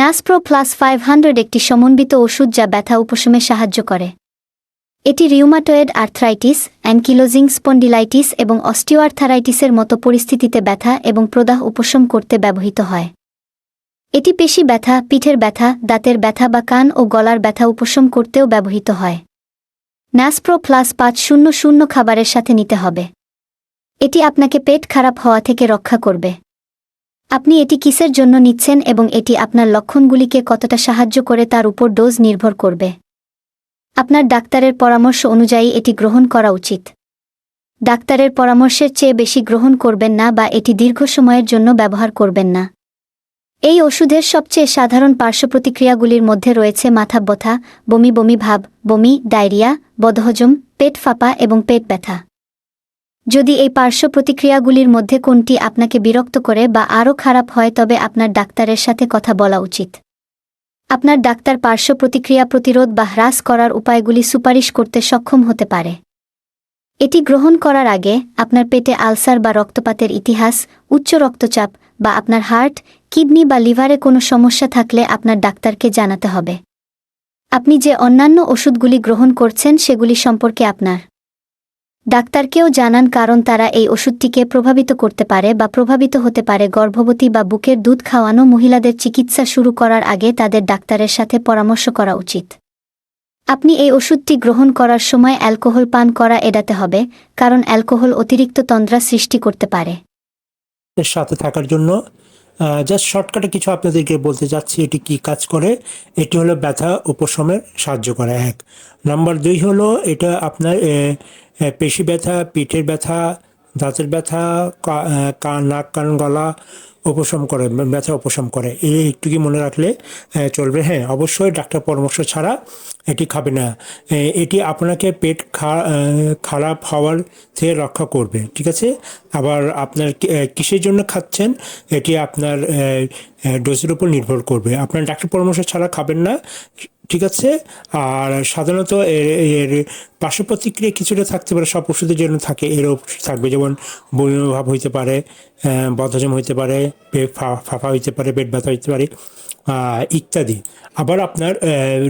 নাসপ্রো plus five hundred একটি সমন্বিত ওষুধ যা ব্যথা উপশমে সাহায্য করে। এটি রিউমাটয়েড আর্থ্রাইটিস অ্যানকিলোজিং স্পন্ডিলাইটিস এবং অস্টিওআর্থারাইটিসের মতো পরিস্থিতিতে ব্যথা এবং প্রদাহ উপশম করতে ব্যবহৃত হয়। এটি পেশি ব্যথা, পিঠের ব্যথা, দাঁতের ব্যথা বা কান ও গলার ব্যথা উপশম করতেও ব্যবহৃত হয়। ন্যাসপ্রো প্লাস পাঁচ শূন্য শূন্য খাবারের সাথে নিতে হবে। এটি আপনাকে পেট খারাপ হওয়া থেকে রক্ষা করবে। আপনি এটি কিসের জন্য নিচ্ছেন এবং এটি আপনার লক্ষণগুলিকে কতটা সাহায্য করে তার উপর ডোজ নির্ভর করবে? আপনার ডাক্তারের পরামর্শ অনুযায়ী এটি গ্রহণ করা উচিত। ডাক্তারের পরামর্শের চেয়ে বেশি গ্রহণ করবেন না বা এটি দীর্ঘ সময়ের জন্য ব্যবহার করবেন না। এই ওষুধের সবচেয়ে সাধারণ পার্শ্বপ্রতিক্রিয়াগুলির মধ্যে রয়েছে মাথা ব্যথা, বমি বমি ভাব, বমি, ডায়রিয়া, বদহজম, পেট ফাঁপা এবং পেট ব্যথা। যদি এই পার্শ্ব প্রতিক্রিয়াগুলির মধ্যে কোনটি আপনাকে বিরক্ত করে বা আরও খারাপ হয়, তবে আপনার ডাক্তারের সাথে কথা বলা উচিত। আপনার ডাক্তার পার্শ্ব প্রতিক্রিয়া প্রতিরোধ বা হ্রাস করার উপায়গুলি সুপারিশ করতে সক্ষম হতে পারে। এটি গ্রহণ করার আগে আপনার পেটে আলসার বা রক্তপাতের ইতিহাস, উচ্চ রক্তচাপ বা আপনার হার্ট, কিডনি বা লিভারে কোনো সমস্যা থাকলে আপনার ডাক্তারকে জানাতে হবে। আপনি যে অন্যান্য ওষুধগুলি গ্রহণ করছেন, সেগুলি সম্পর্কে আপনার ডাক্তারকেও জানান কারণ তারা এই ওষুধটিকে প্রভাবিত করতে পারে বা প্রভাবিত হতে পারে গর্ভবতী বা বুকের দুধ খাওয়ানো মহিলাদের চিকিৎসা শুরু করার আগে তাদের ডাক্তারের সাথে পরামর্শ করা উচিত। আপনি এই ওষুধটি গ্রহণ করার সময় অ্যালকোহল পান করা এড়াতে হবে, কারণ অ্যালকোহল অতিরিক্ত তন্দ্রা সৃষ্টি করতে পারে। সাথে থাকার জন্য জাস্ট শর্টকাটে কিছু আপনাদেরকে বলতে যাচ্ছি এটি কি কাজ করে? এটি হলো ব্যথা উপশমের সাহায্য করে, এক। নাম্বার দুই হলো, এটা আপনার পেশি ব্যথা, পিঠের ব্যথা দাঁতের ব্যথা কান, নাক, কান, গলা উপশম করে ব্যথা উপশম করে। এই একটু কি মনে রাখলে চলবে? হ্যাঁ অবশ্যই ডাক্তার পরামর্শ ছাড়া এটি খাবে না। এটি আপনাকে পেট খারাপ হওয়ার থেকে রক্ষা করবে, ঠিক আছে? আবার আপনার কিসের জন্য খাচ্ছেন, এটি আপনার ডোজের উপর নির্ভর করবে। আপনার ডাক্তার পরামর্শ ছাড়া খাবেন না, ঠিক আছে? আর সাধারণত এর পার্শ্ব প্রতিক্রিয়া কিছুটা থাকতে পারে সব ওষুধের জন্য থাকে এরও থাকবে। যেমন বমি ভাব হইতে পারে বদহজম হইতে পারে পেট ফা- ফাঁপা হইতে পারে পেট ব্যথা হইতে পারে ইত্যাদি। আবার আপনার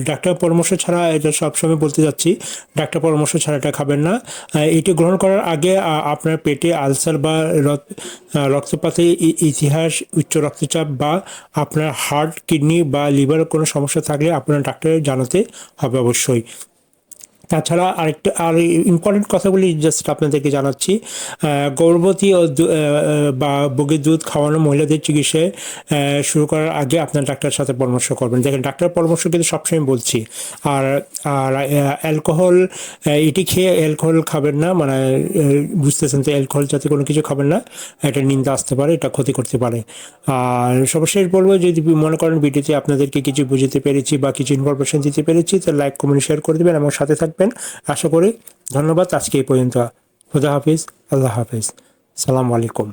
ডাক্তার পরামর্শ ছাড়া এটা সবসময় বলতে যাচ্ছি ডাক্তার পরামর্শ ছাড়া এটা খাবেন না। এটি গ্রহণ করার আগে আপনার পেটে আলসার বা রক্ত- আহ, রক্তপাতের ই- ইতিহাস উচ্চ রক্তচাপ বা আপনার হার্ট কিডনি বা লিভারের কোনো সমস্যা থাকলে আপনার ডাক্তারের জানাতে হবে অবশ্যই। তাছাড়া আরেকটা, আর ইম্পর্টেন্ট কথাগুলি জাস্ট আপনাদেরকে জানাচ্ছি। গর্ভবতী ও বা বুকের দুধ খাওয়ানো মহিলাদের চিকিৎসায় শুরু করার আগে আপনার ডাক্তারের সাথে পরামর্শ করবেন। দেখেন ডাক্তার পরামর্শ কিন্তু সবসময় বলছি। আর আর অ্যালকোহল এটি খেয়ে অ্যালকোহল খাবেন না মানে বুঝতেছেন তো, অ্যালকোহল যাতে কোনো কিছু খাবেন না, এটা নিন্দা আসতে পারে, এটা ক্ষতি করতে পারে। আর সর্বশেষ বলব, যদি মনে করেন ভিডিওতে আপনাদেরকে কিছু বুঝতে পেরেছি বা কিছু ইনফরমেশন দিতে পেরেছি, তো লাইক কমেন্ট শেয়ার করে দেবেন আমার সাথে থাকবেন। আশা করি ধন্যবাদ। আজকে এই পর্যন্ত। খুদা হাফিজ। আল্লাহ হাফিজ। সালাম আলাইকুম।